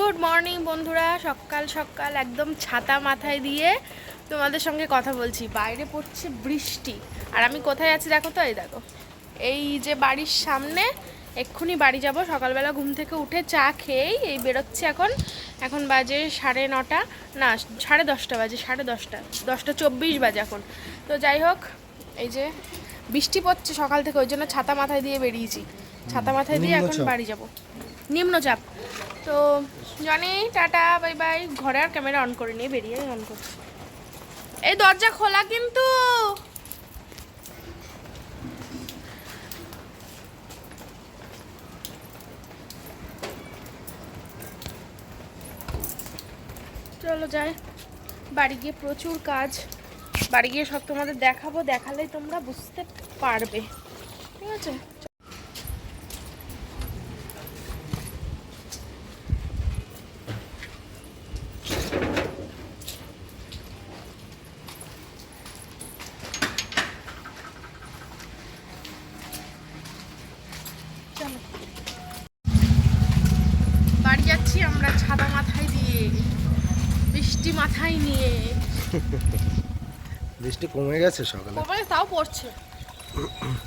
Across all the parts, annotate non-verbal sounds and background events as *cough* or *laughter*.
Good morning বন্ধুরা। সকাল সকাল একদম ছাতা মাথায় দিয়ে তোমাদের সঙ্গে কথা বলছি। বাইরে পড়ছে বৃষ্টি। আর আমি কোথায় আছি দেখো তো? এই দেখো। এই যে বাড়ির সামনে এক্ষুনি বাড়ি যাব। সকালবেলা ঘুম থেকে উঠে চা খেয়েই এই বেরোচ্ছে এখন। এখন বাজে সাড়ে নটা। না সাড়ে দশটা বাজে সাড়ে দশটা। দশটা চব্বিশ বাজে এখন। তো যাই হোক এই যে বৃষ্টি পড়ছে সকাল থেকে ওই জন্য ছাতা মাথায় দিয়ে বেরিয়েছি। ছাতা মাথায় দিয়ে এখন বাড়ি যাব। নিম্নচাপ। তো, জানি, টাটা, বাই বাই। ঘরে আর ক্যামেরা অন করে নিয়ে বেরিয়ে অন করছি। এই দরজা খোলা কিন্তু। চলো যাই। বাড়ি গিয়ে প্রচুর কাজ। বাড়ি গিয়ে সব তোমাদের দেখাবো, দেখালেই তোমরা বুঝতে পারবে। ঠিক আছে চলো বাড়ি যাচ্ছি আমরা ছাতা মাথায় দিয়ে বৃষ্টি মাথায় নিয়ে বৃষ্টি কমে গেছে সকালে? কবে তাও পড়ছে।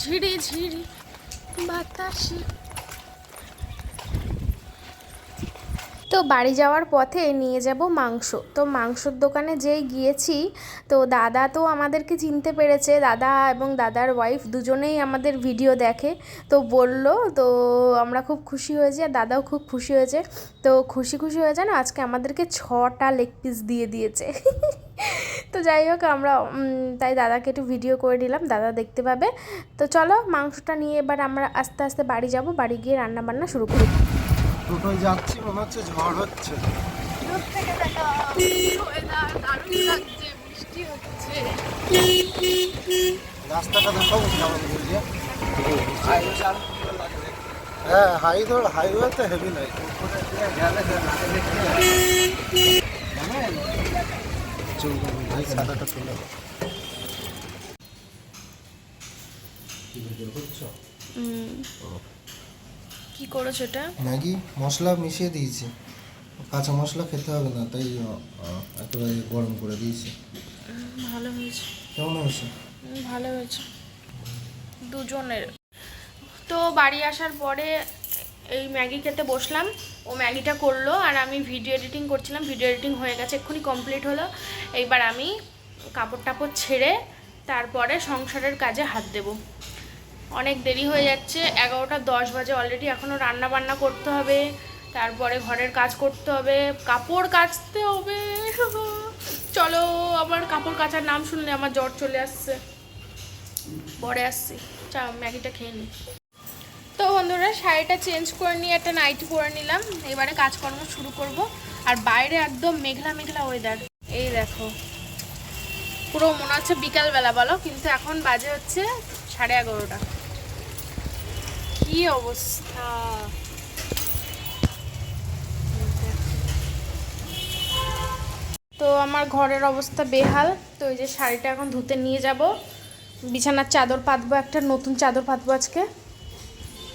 ঝিরি ঝিরি বাতাসে। তো বাড়ি যাওয়ার পথে নিয়ে যাব মাংস। তো মাংসর দোকানে যেই গিয়েছি তো দাদা তো আমাদেরকে চিনতে পেরেছে। দাদা এবং দাদার ওয়াইফ দুজনেই আমাদের ভিডিও দেখে। তো বলল তো আমরা খুব খুশি হয়েছি আর দাদাও খুব খুশি হয়েছে। তো খুশি খুশি হয়ে জানো আজকে আমাদেরকে ছটা লেগ পিস দিয়ে দিয়েছে। *laughs* তো যাই হোক আমরা তাই দাদাকে একটু ভিডিও করে নিলাম দাদা দেখতে পাবে। তো চলো মাংসটা নিয়ে এবার আমরা আস্তে আস্তে বাড়ি যাব বাড়ি গিয়ে রান্না বান্না শুরু করি। টোটোয় যাচ্ছি মনে হচ্ছে ঝড় হচ্ছে। রাস্তাটা বুঝিয়ে হ্যাঁ হাই ধর হাইওয়েতে হেভি নাই তুলে কি করেছ এটা? ম্যাগি মশলা মিশিয়ে দিয়েছি। কাঁচা মশলা খেতে হবে না তাই একেবারে গরম করে দিয়েছি। ভালো হয়েছে। কেমন হয়েছে? ভালো হয়েছে। দুজনের। তো বাড়ি আসার পরে এই ম্যাগি খেতে বসলাম। ও ম্যাগিটা করল আর আমি ভিডিও এডিটিং করছিলাম। ভিডিও এডিটিং হয়ে গেছে, এক্ষুনি কমপ্লিট হলো। এইবার আমি কাপড় টাপড় ছেড়ে তারপরে সংসারের কাজে হাত দেব। অনেক দেরি হয়ে যাচ্ছে, এগারোটা দশ বাজে অলরেডি এখনও রান্না বান্না করতে হবে, তারপরে ঘরের কাজ করতে হবে, কাপড় কাচতে হবে। চলো, আমার কাপড় কাচার নাম শুনলে আমার জ্বর চলে আসছে। পরে আসছি। চা, ম্যাগিটা খেয়ে নিই তো বন্ধুরা, শাড়িটা চেঞ্জ করে নিয়ে একটা নাইটি পরে নিলাম। এবারে কাজকর্ম শুরু করব। আর বাইরে একদম মেঘলা মেঘলা ওয়েদার এই দেখো, পুরো মনে হচ্ছে বিকালবেলা বলো, কিন্তু এখন বাজে হচ্ছে সাড়ে এগারোটা। কি অবস্থা? তো আমার ঘরের অবস্থা বেহাল। তো এই যে শাড়িটা এখন ধুতে নিয়ে যাব। বিছানার চাদর পাতবো একটা, নতুন চাদর পাতবো আজকে।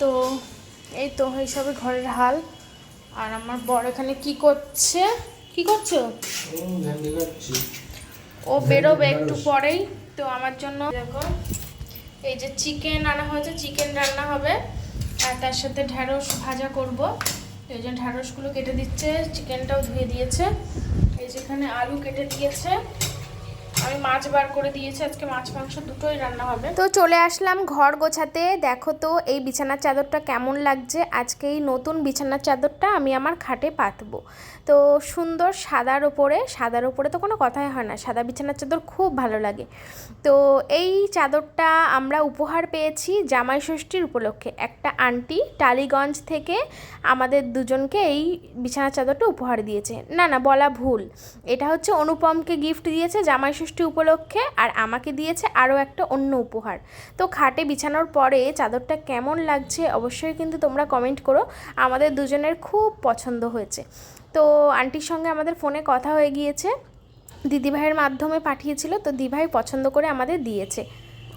তো এই তো এইসবে ঘরের হাল। আর আমার বর এখানে কি করছে? কি করছ? ও বেরোবে একটু পরেই। তো আমার জন্য দেখো এই যে চিকেন আনা হয়েছে চিকেন রান্না হবে। আর তার সাথে ঢ্যাঁড়স ভাজা করব। এই যে ঢ্যাঁড়সগুলো কেটে দিচ্ছে চিকেনটাও ধুয়ে দিয়েছে। এই যেখানে আলু কেটে দিয়েছে। আমি মাছ বার করে দিয়েছি, আজকে মাছ, মাংস দুটোই রান্না হবে। তো চলে আসলাম ঘর গোছাতে। দেখো তো, এই বিছানার চাদরটা কেমন লাগছে? আজকে এই নতুন বিছানার চাদরটা আমি আমার খাটে পাতবো। তো সুন্দর সাদার ওপরে সাদার ওপরে তো কোনো কথাই হয় না, সাদা বিছানার চাদর খুব ভালো লাগে। তো এই চাদরটা আমরা উপহার পেয়েছি জামাই ষষ্ঠীর উপলক্ষে। একটা আন্টি টালিগঞ্জ থেকে আমাদের দুজনকে এই বিছানার চাদরটা উপহার দিয়েছে। না না, বলা ভুল। এটা হচ্ছে অনুপমকে গিফট দিয়েছে জামাই ষষ্ঠী উপলক্ষে আর আমাকে দিয়েছে আরও একটা অন্য উপহার। তো খাটে বিছানোর পরে চাদরটা কেমন লাগছে অবশ্যই কিন্তু তোমরা কমেন্ট করো। আমাদের দুজনের খুব পছন্দ হয়েছে। তো আন্টির সঙ্গে আমাদের ফোনে কথা হয়ে গিয়েছে। দিদিভাইয়ের মাধ্যমে পাঠিয়েছিল, তো দিদিভাই পছন্দ করে আমাদের দিয়েছে।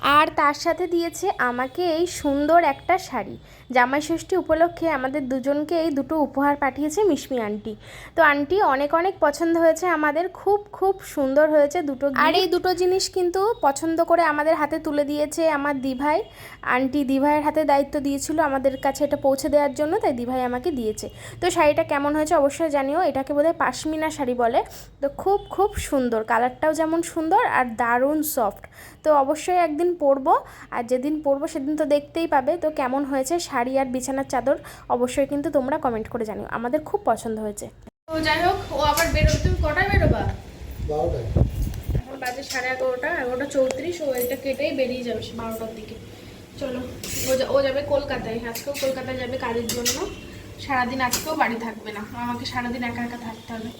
আর তার সাথে দিয়েছে আমাকে এই সুন্দর একটা শাড়ি। জামাই ষষ্ঠী উপলক্ষে আমাদের দুজনকে এই দুটো উপহার পাঠিয়েছে মিশমি আন্টি। তো আন্টি, অনেক অনেক পছন্দ হয়েছে আমাদের, খুব খুব সুন্দর হয়েছে দুটো আর এই দুটো জিনিস কিন্তু পছন্দ করে আমাদের হাতে তুলে দিয়েছে আমার দিভাই। আন্টি দিভাইয়ের হাতে দায়িত্ব দিয়েছিল আমাদের কাছে এটা পৌঁছে দেওয়ার জন্য, তাই দিভাই আমাকে দিয়েছে। তো শাড়িটা কেমন হয়েছে অবশ্যই জানিও, এটাকে বোধহয় পাশমিনা শাড়ি বলে। তো খুব খুব সুন্দর, কালারটাও যেমন সুন্দর আর দারুণ সফট তো অবশ্যই একদিন পরবো। আর যেদিন পরবো সেদিন তো দেখতেই পাবে। তো কেমন হয়েছে শাড়ি আর বিছানার চাদর অবশ্যই কিন্তু তোমরা কমেন্ট করে জানিও। আমাদের খুব পছন্দ হয়েছে। তো যাই হোক ও আবার বেরোবে তুমি কটায় বেরোবা? এখন বাজে সাড়ে এগারোটা এগারোটা চৌত্রিশ ও এটা কেটেই বেরিয়ে যাবে সে বারোটার দিকে। চলো ও ও যাবে কলকাতায়। আজকেও কলকাতায় যাবে কাজের জন্য। সারাদিন আজকেও বাড়ি থাকবে না। আমাকে সারাদিন একা একা থাকতে হবে।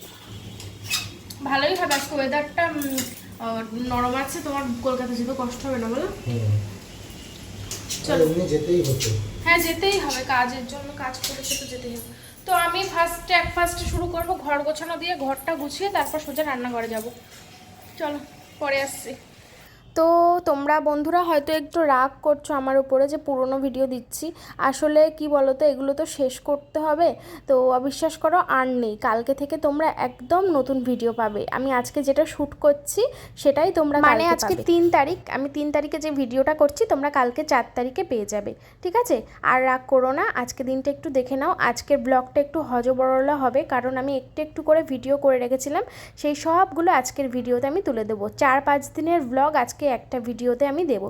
ভালোই হবে আজকে ওয়েদারটা নরম আছে তোমার কলকাতা যেতে কষ্ট হবে না বলো? চলো। এমনি যেতেই হতো। হ্যাঁ যেতেই হবে কাজের জন্য কাজ করেছে তো যেতেই হবে। তো আমি ফার্স্ট এক ফার্স্টে শুরু করব ঘর গোছানো দিয়ে ঘরটা গুছিয়ে তারপর সোজা রান্নাঘরে যাব। চলো পরে আসছি। তো তোমরা বন্ধুরা হয়তো একটু রাগ করছ আমার উপরে যে পুরনো ভিডিও দিচ্ছি। আসলে কি বলো তো এগুলো তো শেষ করতে হবে। তো অবিশ্বাস করো আর নেই। কালকে থেকে তোমরা একদম নতুন ভিডিও পাবে। আমি আজকে যেটা শ্যুট করছি সেটাই তোমরা মানে আজকে তিন তারিখ আমি তিন তারিখে যে ভিডিওটা করছি তোমরা কালকে চার তারিখে পেয়ে যাবে। ঠিক আছে? আর রাগ করো না আজকে দিনটা একটু দেখে নাও। আজকের ব্লগটা একটু হজবরলা হবে কারণ আমি একটু একটু করে ভিডিও করে রেখেছিলাম। সেই সবগুলো আজকের ভিডিওতে আমি তুলে দেবো। চার পাঁচ দিনের ব্লগ আজকে একটা ভিডিওতে আমি দেবো।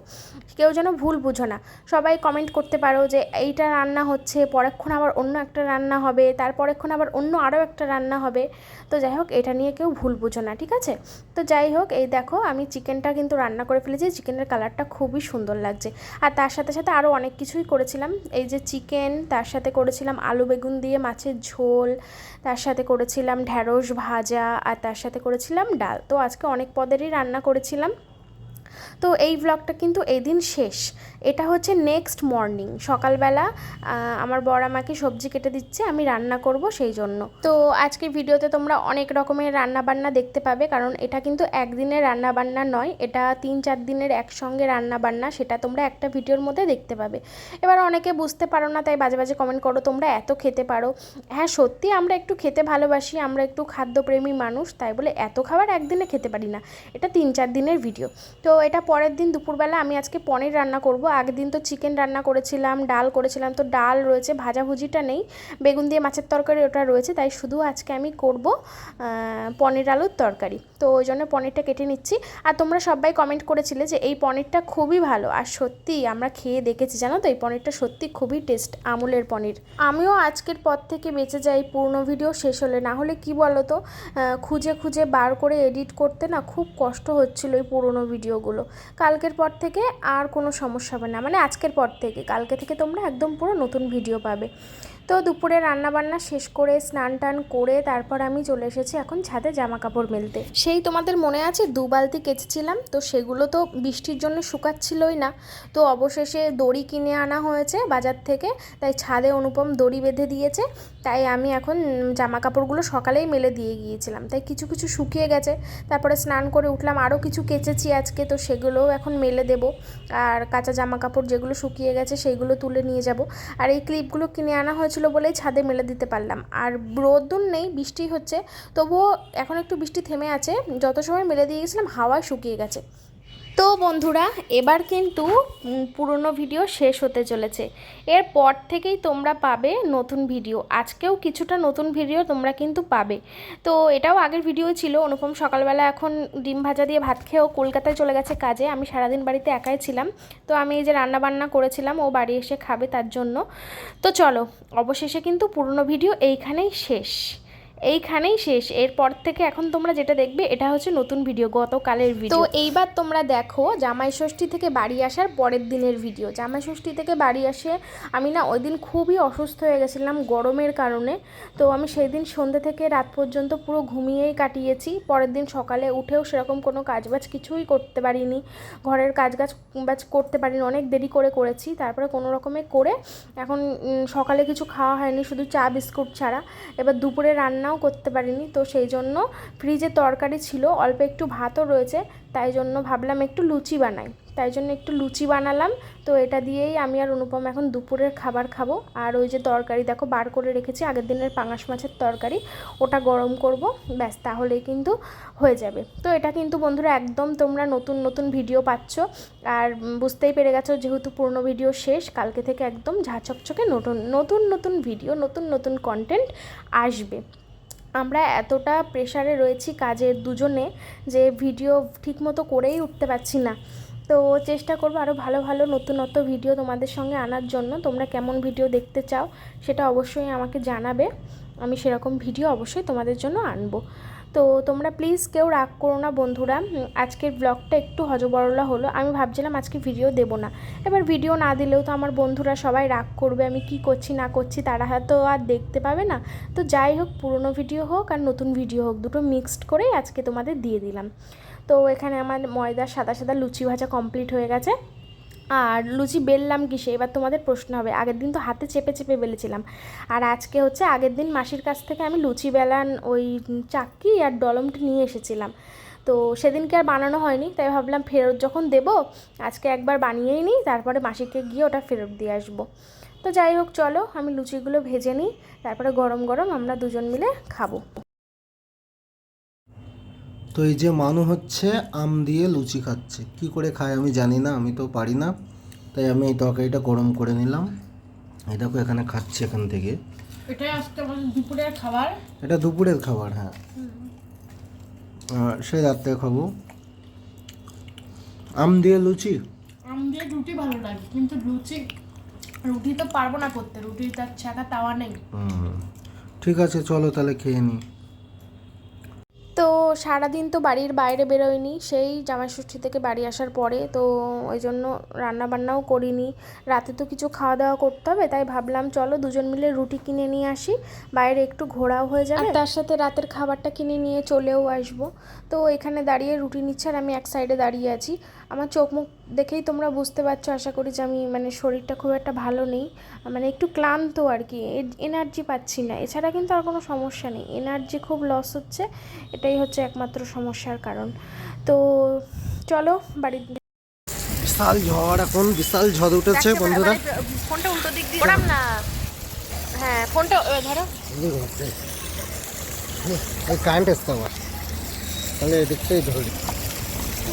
কেউ যেন ভুল বুঝো না। সবাই কমেন্ট করতে পারো যে এইটা রান্না হচ্ছে পরেক্ষণ আবার অন্য একটা রান্না হবে তারপরেক্ষণ আবার অন্য আরও একটা রান্না হবে। তো যাই হোক, এটা নিয়ে কেউ ভুল বুঝো না, ঠিক আছে? তো যাই হোক, এই দেখো, আমি চিকেনটা কিন্তু রান্না করে ফেলেছি, চিকেনের কালারটা খুবই সুন্দর লাগছে। আর তার সাথে সাথে আরও অনেক কিছুই করেছিলাম। এই যে চিকেন, তার সাথে করেছিলাম আলু বেগুন দিয়ে মাছের ঝোল, তার সাথে করেছিলাম ঢ্যাঁড়স ভাজা, আর তার সাথে করেছিলাম ডাল। তো আজকে অনেক পদেরই রান্না করেছিলাম। তো এই ব্লগটা কিন্তু এই দিন শেষ। এটা হচ্ছে নেক্সট মর্নিং সকালবেলা আমার বর আমাকে সবজি কেটে দিচ্ছে, আমি রান্না করব সেই জন্য। তো আজকে ভিডিওতে তোমরা অনেক রকমের রান্না বান্না দেখতে পাবে, কারণ এটা কিন্তু একদিনের রান্না বান্না নয়, এটা তিন চার দিনের একসঙ্গে রান্না বান্না সেটা তোমরা একটা ভিডিওর মধ্যে দেখতে পাবে। এবার অনেকে বুঝতে পারো না, তাই বাজে বাজে কমেন্ট করো, তোমরা এত খেতে পারো। হ্যাঁ সত্যি আমরা একটু খেতে ভালোবাসি, আমরা একটু খাদ্যপ্রেমী মানুষ, তাই বলে এত খাবার একদিনে খেতে পারি না, এটা তিন চার দিনের ভিডিও। তো এটা পরের দিন দুপুরবেলা আমি আজকে পনির রান্না করব। আগের দিন তো চিকেন রান্না করেছিলাম, ডাল করেছিলাম, তো ডাল রয়েছে ভাজাভুজিটা নেই। বেগুন দিয়ে মাছের তরকারি ওটা রয়েছে, তাই শুধু আজকে আমি করব পনির আলুর তরকারি। তো ওই জন্য পনিরটা কেটে নিচ্ছি। আর তোমরা সবাই কমেন্ট করেছিলে যে এই পনিরটা খুবই ভালো। আর সত্যি আমরা খেয়ে দেখেছি, জানো তো? এই পনিরটা সত্যি খুবই টেস্ট আমুলের পনির। আমিও আজকের পর থেকে বেঁচে যাই, পুরনো ভিডিও শেষ হলে। না হলে কি বলো তো খুঁজে খুঁজে বার করে এডিট করতে না খুব কষ্ট হচ্ছিল এই পুরনো ভিডিওগুলো কালকের পর থেকে আর কোনো সমস্যা হবে না। মানে আজকের পর থেকে। কালকে থেকে তোমরা একদম পুরো নতুন ভিডিও পাবে। তো দুপুরে রান্না বান্না শেষ করে স্নান টান করে তারপর আমি চলে এসেছি এখন ছাদে জামা কাপড় মেলতে। সেই তোমাদের মনে আছে দু বালতি কেচেছিলাম। তো সেগুলো তো বৃষ্টির জন্য শুকাচ্ছিলই না। তো অবশেষে দড়ি কিনে আনা হয়েছে বাজার থেকে। তাই ছাদে অনুপম দড়ি বেঁধে দিয়েছে। তাই আমি এখন জামা কাপড়গুলো সকালেই মেলে দিয়ে গিয়েছিলাম। তাই কিছু কিছু শুকিয়ে গেছে। তারপরে স্নান করে উঠলাম। আরও কিছু কেচেছি আজকে, তো সেগুলোও এখন মেলে দেবো। আর কাঁচা জামা কাপড় যেগুলো শুকিয়ে গেছে সেইগুলো তুলে নিয়ে যাব। আর এই ক্লিপগুলো কিনে আনা হয়েছিল বলেই ছাদে মেলে দিতে পারলাম। আর রোদ্দুর নেই, বৃষ্টি হচ্ছে। তবুও এখন একটু বৃষ্টি থেমে আছে। যত সময় মেলে দিয়ে গেছিলাম, হাওয়ায় শুকিয়ে গেছে। তো বন্ধুরা, এবার কিন্তু পুরনো ভিডিও শেষ হতে চলেছে। এরপর থেকেই তোমরা পাবে নতুন ভিডিও। আজকেও কিছুটা নতুন ভিডিও তোমরা কিন্তু পাবে। তো এটাও আগের ভিডিও ছিল, অনুপম সকালবেলা এখন ডিম ভাজা দিয়ে ভাত খেয়েও কলকাতায় চলে গেছে কাজে। আমি সারাদিন বাড়িতে একাই ছিলাম। তো আমি এই যে রান্না বান্না করেছিলাম, ও বাড়ি এসে খাবে তার জন্য। তো চলো, অবশেষে কিন্তু পুরনো ভিডিও এইখানেই শেষ। এইখানেই শেষ। এরপর থেকে এখন তোমরা যেটা দেখবে এটা হচ্ছে নতুন ভিডিও গতকালের ভিডিও তো এইবার তোমরা দেখো জামাই ষষ্ঠী থেকে বাড়ি আসার পরের দিনের ভিডিও জামাই ষষ্ঠী থেকে বাড়ি আসে আমি না ওই দিন খুবই অসুস্থ হয়ে গেছিলাম গরমের কারণে। তো আমি সেই দিন সন্ধ্যে থেকে রাত পর্যন্ত পুরো ঘুমিয়েই কাটিয়েছি। পরের দিন সকালে উঠেও সেরকম কোনো কাজবাজ কিছুই করতে পারিনি। ঘরের কাজ গাছ বাজ করতে পারিনি অনেক দেরি করে করেছি। তারপরে কোনো রকমে করে এখন সকালে কিছু খাওয়া হয়নি শুধু চা বিস্কুট ছাড়া। এবার দুপুরে রান্নাও করতে পারিনি। তো সেই জন্য ফ্রিজে তরকারি ছিল, অল্প একটু ভাতও রয়েছে, তাই জন্য ভাবলাম একটু লুচি বানাই। তাই জন্য একটু লুচি বানালাম। তো এটা দিয়েই আমি আর অনুপম এখন দুপুরের খাবার খাব। আর ওই যে তরকারি দেখো বার করে রেখেছি, আগের দিনের পাঙাশ মাছের তরকারি, ওটা গরম করব, ব্যাস তাহলেই কিন্তু হয়ে যাবে। তো এটা কিন্তু বন্ধুরা একদম তোমরা নতুন নতুন ভিডিও পাচ্ছ। আর বুঝতেই পেরে গেছো যেহেতু পুরনো ভিডিও শেষ, কালকে থেকে একদম ঝা চকচকে নতুন নতুন নতুন ভিডিও, নতুন নতুন কন্টেন্ট আসবে। আমরা এতটা প্রেশারে রয়েছি কাজের দুজনে যে ভিডিও ঠিকমতো করেই উঠতে পারছি না। তো চেষ্টা করব আরও ভালো ভালো নতুনত্ব ভিডিও তোমাদের সঙ্গে আনার জন্য। তোমরা কেমন ভিডিও দেখতে চাও সেটা অবশ্যই আমাকে জানাবে। আমি সেরকম ভিডিও অবশ্যই তোমাদের জন্য আনব। তো তোমরা প্লিজ কেউ রাগ করো না বন্ধুরা। আজকের ব্লগটা একটু হজবরলা হলো। আমি ভাবছিলাম আজকে ভিডিও দেবো না। এবার ভিডিও না দিলেও তো আমার বন্ধুরা সবাই রাগ করবে, আমি কি করছি, না করছি, তারা হয়তো আর দেখতে পাবে না। তো যাই হোক, পুরনো ভিডিও হোক আর নতুন ভিডিও হোক, দুটো মিক্সড করেই আজকে তোমাদের দিয়ে দিলাম। তো এখানে আমার ময়দার সাদা সাদা লুচি ভাজা কমপ্লিট হয়ে গেছে। আর লুচি বেললাম কিসে? এবার তোমাদের প্রশ্ন হবে। আগের দিন তো হাতে চেপে চেপে বেলেছিলাম। আর আজকে হচ্ছে আগের দিন মাসির কাছ থেকে আমি লুচি বেলান, ওই চাক্কি আর ডলমটি নিয়ে এসেছিলাম। তো সেদিনকে আর বানানো হয়নি, তাই ভাবলাম ফেরত যখন দেব, আজকে একবার বানিয়েই নিই, তারপরে মাসিকে গিয়ে ওটা ফেরত দিয়ে আসব। তো যাই হোক, চলো আমি লুচিগুলো ভেজে নিই, তারপরে গরম গরম আমরা দুজন মিলে খাব। তো এই যে মানু হচ্ছে আম দিয়ে লুচি খাচ্ছে। কি করে খায় আমি জানি না আমি তো পারি না। তাই আমি এই তরকারিটা গরম করে নিলাম। এই দেখো এখানে খাচ্ছে এখান থেকে। আজকে দুপুরের খাবার? এটা দুপুরের খাবার হ্যাঁ। আর সে রাত্রে খাব। আম দিয়ে লুচি? আম দিয়ে রুটি ভালো লাগে কিন্তু লুচি রুটি তো পারব না করতে। রুটি তার ছাকা তাওয়া নেই। হুম। ঠিক আছে চলো তাহলে খেয়ে নিই তো সারাদিন তো বাড়ির বাইরে বেরোয়নি, সেই জামাইষষ্ঠী থেকে বাড়ি আসার পরে, তো ওই জন্য রান্না বান্নাও করিনি। রাতে তো কিছু খাওয়া দাওয়া করতে হবে, তাই ভাবলাম চলো দুজন মিলে রুটি কিনে নিয়ে আসি, বাইরে একটু ঘোরাও হয়ে যাবে। তার সাথে রাতের খাবারটা কিনে নিয়ে চলেও আসব। তো এখানে দাঁড়িয়ে রুটি নিচ্ছে আর আমি এক সাইডে দাঁড়িয়ে আছি। আমার চোখ মুখ দেখেই তোমরা বুঝতে পারছ আশা করি যে আমি মানে শরীরটা খুব একটা ভালো নেই। মানে একটু ক্লান্ত আর কি এনার্জি পাচ্ছি না। এছাড়া কিন্তু আর কোনো সমস্যা নেই। এনার্জি খুব লস হচ্ছে এটাই হচ্ছে একমাত্র সমস্যার কারণ। তো চলো বাড়ির বিশাল ঝড় এখন বিশাল ঝড় উঠেছে বন্ধুরা। ফোনটা উল্টো দিক দিয়ে না হ্যাঁ ফোনটা ধরো। এই কারেন্ট এসছে আমার তাহলে এদিকটাই ধরি।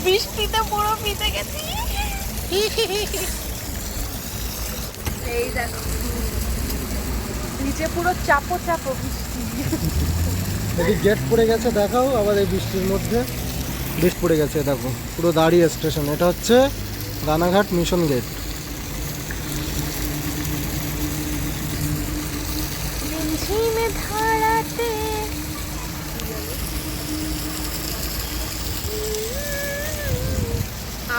বৃষ্টিতে পুরো ভিজে গেছি। এই দেখো নিচে পুরো চাপো চাপো বৃষ্টি। এদিক গেট পড়ে গেছে দেখাও আবার এই বৃষ্টির মধ্যে। পড়ে গেছে দেখো পুরো দাঁড়িয়ে স্টেশন এটা হচ্ছে রানাঘাট মিশন গেট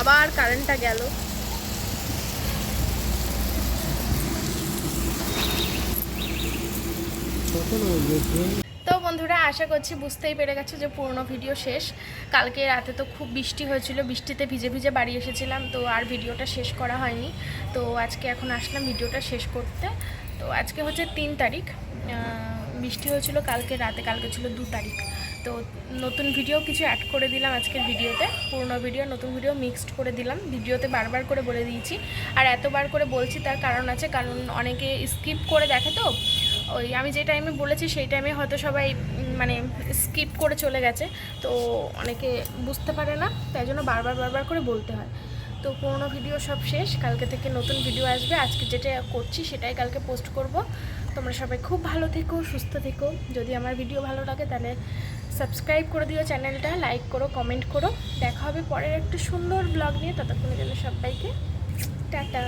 আবার কারেন্টটা গেল। তো বন্ধুরা, আশা করছি বুঝতেই পেরে গেছো যে পুরনো ভিডিও শেষ। কালকে রাতে তো খুব বৃষ্টি হয়েছিল, বৃষ্টিতে ভিজে ভিজে বাড়ি এসেছিলাম, তো আর ভিডিওটা শেষ করা হয়নি। তো আজকে এখন আসলাম ভিডিওটা শেষ করতে। তো আজকে হচ্ছে তিন তারিখ। বৃষ্টি হয়েছিল কালকে, রাতে কালকে ছিল দু তারিখ। তো নতুন ভিডিও কিছু অ্যাড করে দিলাম আজকের ভিডিওতে পুরনো ভিডিও নতুন ভিডিও মিক্সড করে দিলাম। ভিডিওতে বারবার করে বলে দিয়েছি। আর এতবার করে বলছি তার কারণ আছে, কারণ অনেকে স্কিপ করে দেখে তো। ওই আমি যে টাইমে বলেছি সেই টাইমে হয়তো সবাই মানে স্কিপ করে চলে গেছে। তো অনেকে বুঝতে পারে না, তাই জন্য বারবার বারবার করে বলতে হয়। তো পুরোনো ভিডিও সব শেষ। কালকে থেকে নতুন ভিডিও আসবে। আজকে যেটা করছি সেটাই কালকে পোস্ট করব। তোমরা সবাই খুব ভালো থেকো, সুস্থ থেকো। যদি আমার ভিডিও ভালো লাগে তাহলে সাবস্ক্রাইব করে দিও চ্যানেলটা লাইক করো কমেন্ট করো। দেখা হবে পরের একটা সুন্দর ব্লগ নিয়ে। ততক্ষণের জন্য সবাইকে টাটা।